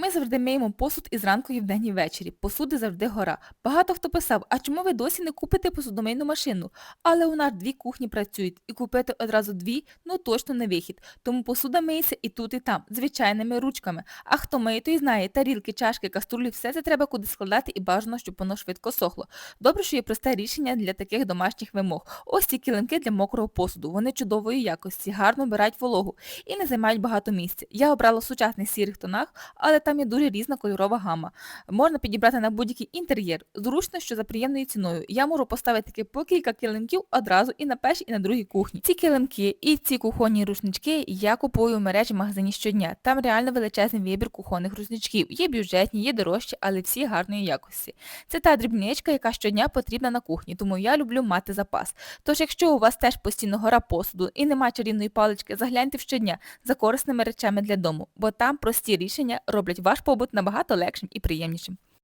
Ми завжди миємо посуд і зранку, і вдень, і ввечері. Посуди завжди гора. Багато хто писав, а чому ви досі не купите посудомийну машину? Але у нас дві кухні працюють, і купити одразу дві, ну точно не вихід. Тому посуда миється і тут, і там, звичайними ручками. А хто миє, той знає, тарілки, чашки, каструлі, все це треба куди складати і бажано, щоб воно швидко сохло. Добре, що є просте рішення для таких домашніх вимог. Ось ці килимки для мокрого посуду. Вони чудової якості, гарно вбирають вологу і не займають багато місця. Я обрала в сучасних сірих тонах, але там є дуже різна кольорова гама. Можна підібрати на будь-який інтер'єр. Зручно, що за приємною ціною. Я можу поставити по кілька килимків одразу і на першій, і на другій кухні. Ці килимки і ці кухонні рушнички я купую в мережі магазині щодня. Там реально величезний вибір кухонних рушничків. Є бюджетні, є дорожчі, але всі гарної якості. Це та дрібничка, яка щодня потрібна на кухні, тому я люблю мати запас. Тож, якщо у вас теж постійно гора посуду і нема чарівної палички, загляньте в щодня за корисними речами для дому, бо там прості рішення роблять ваш побут набагато легшим і приємнішим.